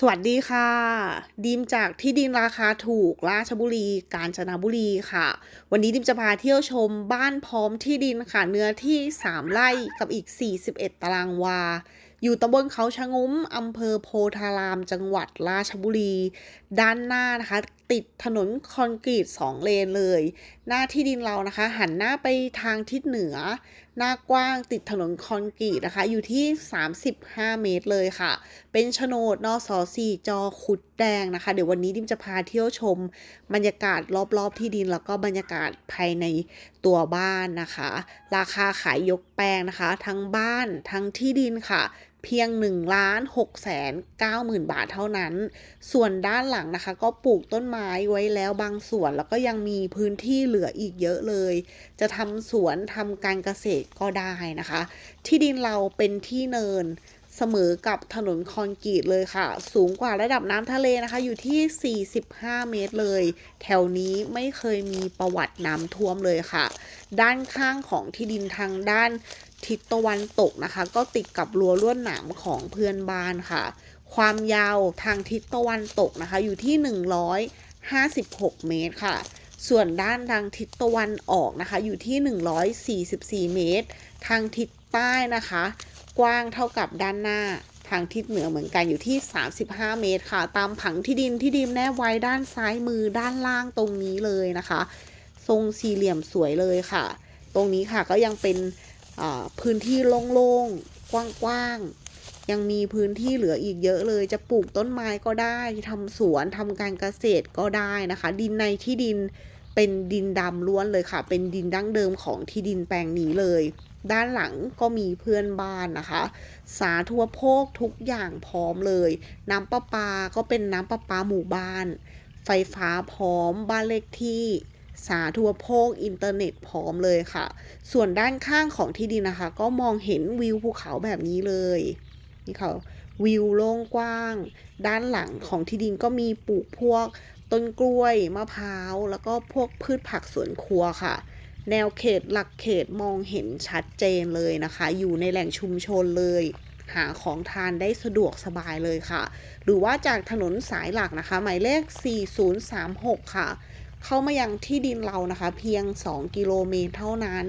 สวัสดีค่ะ ดีมจากที่ดินราคาถูกราชบุรี กาญจนบุรีค่ะ วันนี้ดิมจะพาเที่ยวชมบ้านพร้อมที่ดินค่ะ เนื้อที่ 3 ไร่กับอีก 41 ตารางวา อยู่ตำบลเขาชะงุ้มอำเภอโพธาราม จังหวัดราชบุรี ด้านหน้านะคะ ติดถนนคอนกรีต 2 เลนเลย หน้าที่ดินเรานะคะ หันหน้าไปทางทิศเหนือ หน้ากว้างติดถนนคอนกรีตนะคะ อยู่ที่ 35 เมตรเลยค่ะ เป็นโฉนดนอสสี่จอขุดแดงนะคะ เดี๋ยววันนี้ดิมจะพาเที่ยวชม บรรยากาศรอบๆที่ดินแล้วก็บรรยากาศภายในตัวบ้านนะคะ ราคาขายยกแปลงนะคะ ทั้งบ้านทั้งที่ดินค่ะ เพียง1ล้าน6แสน9หมื่นบาทเท่านั้น ส่วนด้านหลังนะคะ ก็ปลูกต้นไม้ไว้แล้วบางส่วนแล้วก็ยังมีพื้นที่เหลืออีกเยอะเลย จะทำสวนทำการเกษตรก็ได้นะคะ ที่ดินเราเป็นที่เนินเสมอกับถนนคอนกรีตเลยค่ะ สูงกว่าระดับน้ำทะเลนะคะ อยู่ที่ 45 เมตรเลย แถวนี้ไม่เคยมีประวัติน้ำท่วมเลยค่ะ ด้านข้างของที่ดินทางด้านทิศตะวันตกนะคะ ก็ติดกับรั้วลวดหนามของเพื่อนบ้านค่ะ ความยาวทางทิศตะวันตกนะคะ อยู่ที่ 156 เมตรค่ะ ส่วนด้านทางทิศตะวันออกนะคะ อยู่ที่ 144 เมตร ทางทิศใต้นะคะ กว้างเท่ากับด้านหน้าทางทิศเหนือเหมือนกันอยู่ที่ 35 เมตรค่ะ ตามผังที่ดินที่ดิมแนบไว้ด้านซ้ายมือด้านล่างตรงนี้เลยนะคะ ทรงสี่เหลี่ยมสวยเลยค่ะ ตรงนี้ค่ะก็ยังเป็น พื้นที่โล่งๆ กว้างๆ ยังมีพื้นที่เหลืออีกเยอะเลย จะปลูกต้นไม้ก็ได้ทำสวนทำการเกษตรก็ได้นะคะ ดินในที่ดินเป็นดินดำล้วนเลยค่ะ เป็นดินดั้งเดิมของที่ดินแปลงนี้เลย ด้านหลังก็มีเพื่อนบ้านนะคะ สาธวโภคทุกอย่างพร้อมเลย น้ำประปาก็เป็นน้ำประปาหมู่บ้าน ไฟฟ้าพร้อมบ้านเลขที่ สาธวโภคอินเทอร์เน็ตพร้อมเลยค่ะ ส่วนด้านข้างของที่ดินนะคะ ก็มองเห็นวิวภูเขาแบบนี้เลยนี่ค่ะวิวโล่งกว้าง ด้านหลังของที่ดินก็มีปลูกพวกต้นกล้วยมะพร้าว แล้วก็พวกพืชผักสวนครัวค่ะ แนวเขตหลักเขตมองเห็นชัดเจนเลยนะคะ อยู่ในแหล่งชุมชนเลย หาของทานได้สะดวกสบายเลยค่ะ หรือว่าจากถนนสายหลักนะคะ หมายเลข 4036 ค่ะ เข้ามายังที่ดินเรานะคะ เพียง 2 กิโลเมตรเท่านั้น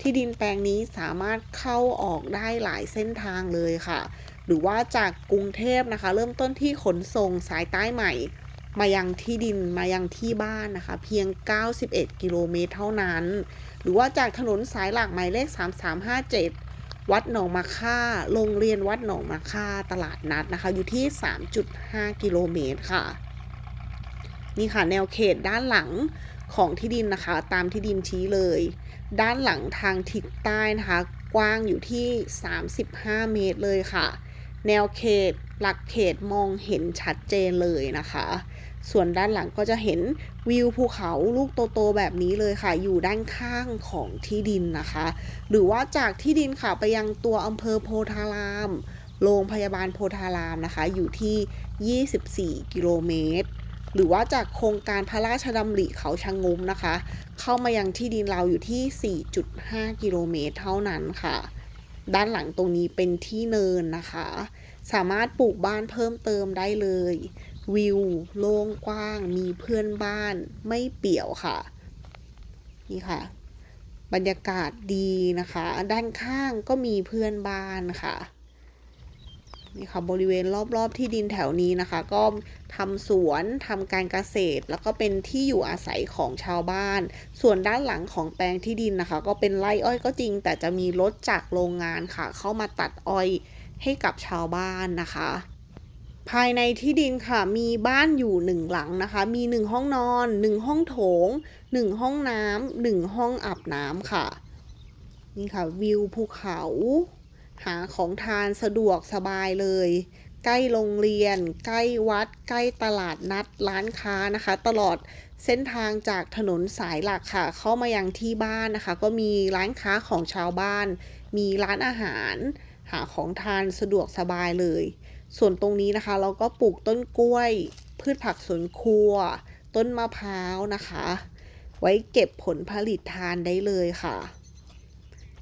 ที่ดินแปลงนี้สามารถเข้าออกได้หลายเส้นทางเลยค่ะ หรือว่าจากกรุงเทพนะคะ เริ่มต้นที่ขนส่งสายใต้ใหม่ มายังที่ดินมายังที่บ้านนะคะ เพียง 91 กิโลเมตรเท่านั้น หรือว่าจากถนนสายหลักหมายเลข 3357วัดหนองมะค่า โรงเรียนวัดหนองมะค่า ตลาดนัดนะคะ อยู่ที่ 3.5 กิโลเมตรค่ะ นี่ค่ะแนวเขตด้านหลังของที่ดินนะคะ ตามที่ดินชี้เลย ด้านหลังทางทิศใต้นะคะ กว้างอยู่ที่ 35 เมตรเลยค่ะ แนวเขตหลักเขตมองเห็นชัดเจนเลยนะคะ ส่วนด้านหลังก็จะเห็นวิวภูเขาลูกโตๆแบบนี้เลยค่ะ อยู่ด้านข้างของที่ดินนะคะ หรือว่าจากที่ดินค่ะไปยังตัวอำเภอโพธาราม โรงพยาบาลโพธารามนะคะ อยู่ที่ 24 กิโลเมตร หรือว่าจากโครงการพระราชดำริเขาชะงมนะคะ เข้ามายังที่ดินเราอยู่ที่ 4.5 กิโลเมตรเท่านั้นค่ะ ด้านหลังตรงนี้เป็นที่เนินนะคะ สามารถปลูกบ้านเพิ่มเติมได้เลย วิว โล่งกว้าง มีเพื่อนบ้านไม่เปี่ยวค่ะ นี่ค่ะ บรรยากาศดีนะคะ ด้านข้างก็มีเพื่อนบ้านค่ะ นี่ค่ะบริเวณรอบๆที่ดินแถวนี้นะคะ ก็ทำสวนทำการเกษตร แล้วก็เป็นที่อยู่อาศัยของชาวบ้าน ส่วนด้านหลังของแปลงที่ดินนะคะ ก็เป็นไร่อ้อยก็จริง แต่จะมีรถจากโรงงานค่ะ เข้ามาตัดอ้อยให้กับชาวบ้านนะคะภายในที่ดินค่ะมีบ้านอยู่หนึ่งหลังนะคะ มีหนึ่งห้องนอนหนึ่งห้องโถงหนึ่งห้องน้ำหนึ่งห้องอาบน้ำค่ะ นี่ค่ะวิวภูเขา หาของทานสะดวกสบายเลย ใกล้โรงเรียน ใกล้วัด ใกล้ตลาดนัดร้านค้านะคะ ตลอดเส้นทางจากถนนสายหลักค่ะ เข้ามายังที่บ้านนะคะ ก็มีร้านค้าของชาวบ้าน มีร้านอาหาร หาของทานสะดวกสบายเลย ส่วนตรงนี้นะคะ เราก็ปลูกต้นกล้วย พืชผักสวนครัว ต้นมะพร้าวนะคะ ไว้เก็บผลผลิตทานได้เลยค่ะ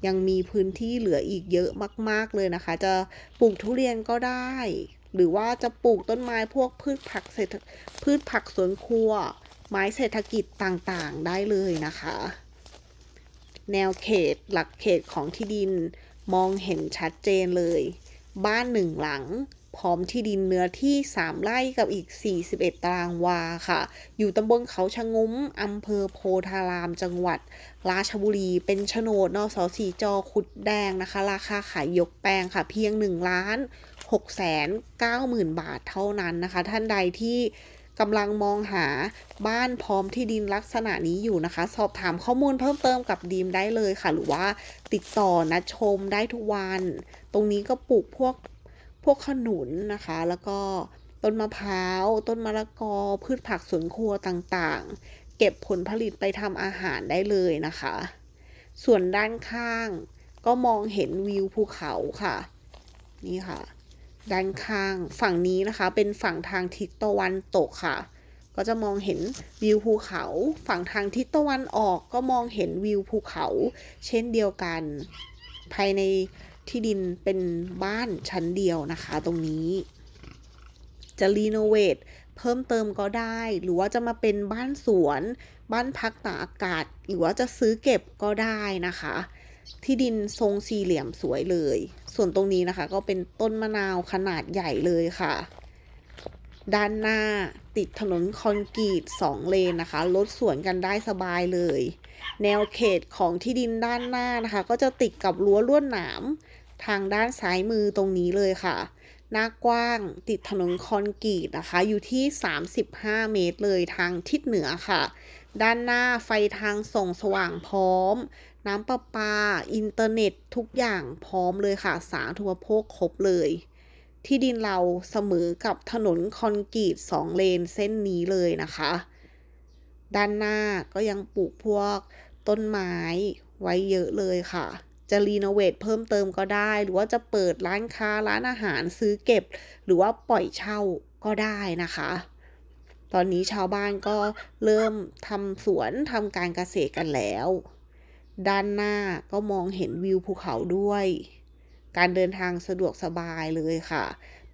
ยังมีพื้นที่เหลืออีกเยอะมาก ๆ เลยนะคะ จะปลูกทุเรียนก็ได้ หรือว่าจะปลูกต้นไม้พวกพืชผักเศรษฐพืชผักสวนครัว ไม้เศรษฐกิจต่างๆ ได้เลยนะคะ แนวเขตหลักเขตของที่ดินมองเห็นชัดเจนเลย บ้านหนึ่งหลัง พร้อมที่ดินเนื้อที่ 3 ไร่กับอีก 41 ตารางวาค่ะ อยู่ตำบลเขาชะงุ้มอำเภอโพธารามจังหวัด ราชบุรี เป็นโฉนดนสสีจอขุดแดงนะคะ ราคาขายยกแปลงค่ะ เพียง 1 ล้าน6แสน9หมื่นบาทเท่านั้นนะคะ ท่านใดที่กำลังมองหาบ้านพร้อมที่ดินลักษณะนี้อยู่นะคะ สอบถามข้อมูลเพิ่มเติมกับดีมได้เลยค่ะ หรือว่าติดต่อนัดชมได้ทุกวัน ตรงนี้ก็ปลูกพวก พวกขนุนนะคะ แล้วก็ต้นมะพร้าว ต้นมะละกอ พืชผักสวนครัวต่างๆ เก็บผลผลิตไปทำอาหารได้เลยนะคะ ส่วนด้านข้างก็มองเห็นวิวภูเขาค่ะ นี่ค่ะ ด้านข้างฝั่งนี้นะคะ เป็นฝั่งทางทิศตะวันตกค่ะ ก็จะมองเห็นวิวภูเขา ฝั่งทางทิศตะวันออกก็มองเห็นวิวภูเขา เช่นเดียวกัน ภายใน ที่ดินเป็นบ้านชั้นเดียวนะคะตรงนี้ จะรีโนเวทเพิ่มเติมก็ได้ หรือว่าจะมาเป็นบ้านสวน บ้านพักตากอากาศ หรือว่าจะซื้อเก็บก็ได้นะคะ ที่ดินทรงสี่เหลี่ยมสวยเลย ส่วนตรงนี้นะคะก็เป็นต้นมะนาวขนาดใหญ่เลยค่ะ ด้านหน้าติดถนนคอนกรีต2เลนนะคะรถสวนกันได้สบายเลย แนวเขตของที่ดินด้านหน้านะคะ ก็จะติดกับรั้วลวดหนาม ทางด้านซ้ายมือตรงนี้เลยค่ะ หน้ากว้างติดถนนคอนกรีตนะคะ อยู่ที่ 35 เมตรเลยทางทิศเหนือค่ะ ด้านหน้าไฟทางส่งสว่างพร้อม น้ำประปา อินเทอร์เน็ตทุกอย่างพร้อมเลยค่ะ สาธารณูปโภคครบเลย ที่ดินเราเสมอกับถนนคอนกรีตสองเลนเส้นนี้เลยนะคะ ด้านหน้าก็ยังปลูกพวกต้นไม้ไว้เยอะเลยค่ะ จะรีโนเวทเพิ่มเติมก็ได้ หรือว่าจะเปิดร้านค้าร้านอาหารซื้อเก็บ หรือว่าปล่อยเช่าก็ได้นะคะ ตอนนี้ชาวบ้านก็เริ่มทำสวนทำการเกษตรกันแล้ว ด้านหน้าก็มองเห็นวิวภูเขาด้วย การเดินทางสะดวกสบายเลยค่ะ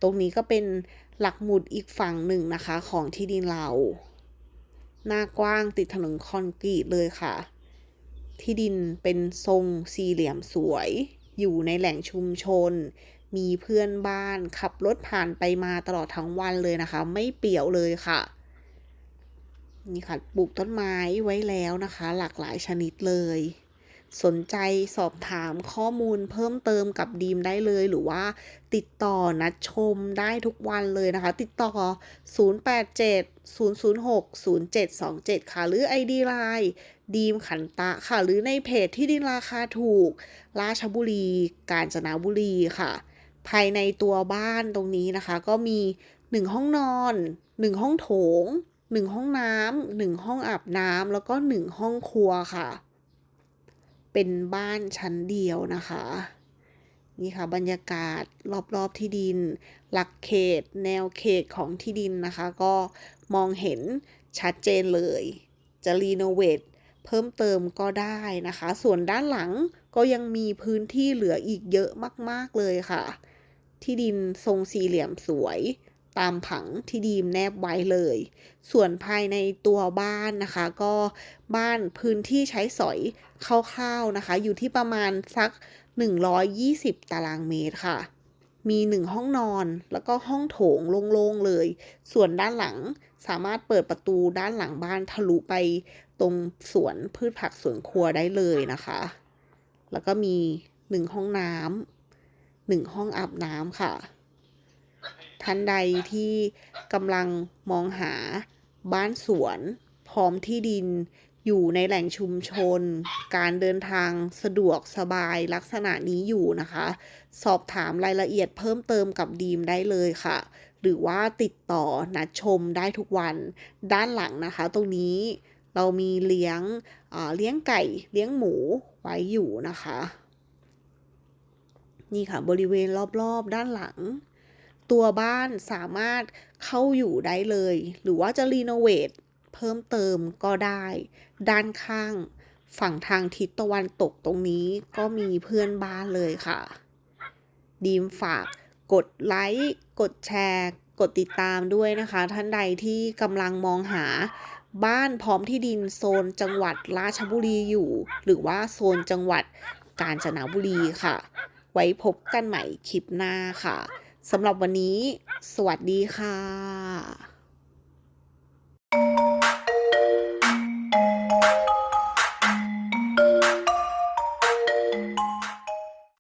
ตรงนี้ก็เป็นหลักหมุดอีกฝั่งหนึ่งนะคะของที่ดินเรา หน้ากว้างติดถนนคอนกรีตเลยค่ะ ที่ดินเป็นทรงสี่เหลี่ยมสวย อยู่ในแหล่งชุมชน มีเพื่อนบ้านขับรถผ่านไปมาตลอดทั้งวันเลยนะคะ ไม่เปี่ยวเลยค่ะ นี่ค่ะปลูกต้นไม้ไว้แล้วนะคะ หลากหลายชนิดเลย สนใจสอบถามข้อมูลเพิ่มเติมกับดีมได้เลย หรือว่าติดต่อนัดชมได้ทุกวันเลยนะคะ ติดต่อ 087 006 0727 ค่ะ หรือ ID Line ดีมขันตะค่ะ หรือในเพจที่ดินราคาถูก ราชบุรี กาญจนบุรีค่ะ ภายในตัวบ้านตรงนี้นะคะ ก็มี 1 ห้องนอน 1 ห้องโถง 1 ห้องน้ำ1ห้องอาบน้ำแล้วก็ 1 ห้องครัวค่ะ เป็นบ้านชั้นเดียวนะคะนี่ค่ะบรรยากาศรอบๆที่ดิน หลักเขต แนวเขตของที่ดินนะคะ ก็มองเห็นชัดเจนเลย จะรีโนเวท เพิ่มเติมก็ได้นะคะ ส่วนด้านหลังก็ยังมีพื้นที่เหลืออีกเยอะมาก ๆ เลยค่ะ ที่ดินทรงสี่เหลี่ยมสวย ตามผังที่ดีมแนบไว้เลย ส่วนภายในตัวบ้านนะคะ ก็บ้านพื้นที่ใช้สอยคร่าวๆนะคะ อยู่ที่ประมาณสัก 120 ตารางเมตรค่ะ มี 1 ห้องนอนแล้วก็ห้องโถงโล่งๆเลย ส่วนด้านหลังสามารถเปิดประตูด้านหลังบ้านทะลุไป ตรงสวนพืชผักสวนครัวได้เลยนะคะ แล้วก็มี1ห้องน้ำหนึ่งห้องอาบน้ำค่ะ ท่านใดที่กำลังมองหาบ้านสวนพร้อมที่ดินอยู่ในแหล่งชุมชน การเดินทางสะดวกสบายลักษณะนี้อยู่นะคะ สอบถามรายละเอียดเพิ่มเติมกับดีมได้เลยค่ะ หรือว่าติดต่อนัดชมได้ทุกวัน ด้านหลังนะคะ ตรงนี้ เรามีเลี้ยงเลี้ยงไก่เลี้ยงหมูไว้อยู่นะคะ นี่ค่ะบริเวณรอบๆด้านหลัง ตัวบ้านสามารถเข้าอยู่ได้เลย หรือว่าจะรีโนเวทเพิ่มเติมก็ได้ ด้านข้างฝั่งทางทิศตะวันตกตรงนี้ก็มีเพื่อนบ้านเลยค่ะ ดีมฝากกดไลค์ กดแชร์ กดติดตามด้วยนะคะ ท่านใดที่กำลังมองหา บ้านพร้อมที่ดินโซนจังหวัดราชบุรีอยู่ หรือว่าโซนจังหวัดกาญจนบุรีค่ะ ไว้พบกันใหม่คลิปหน้าค่ะสำหรับวันนี้ สวัสดีค่ะ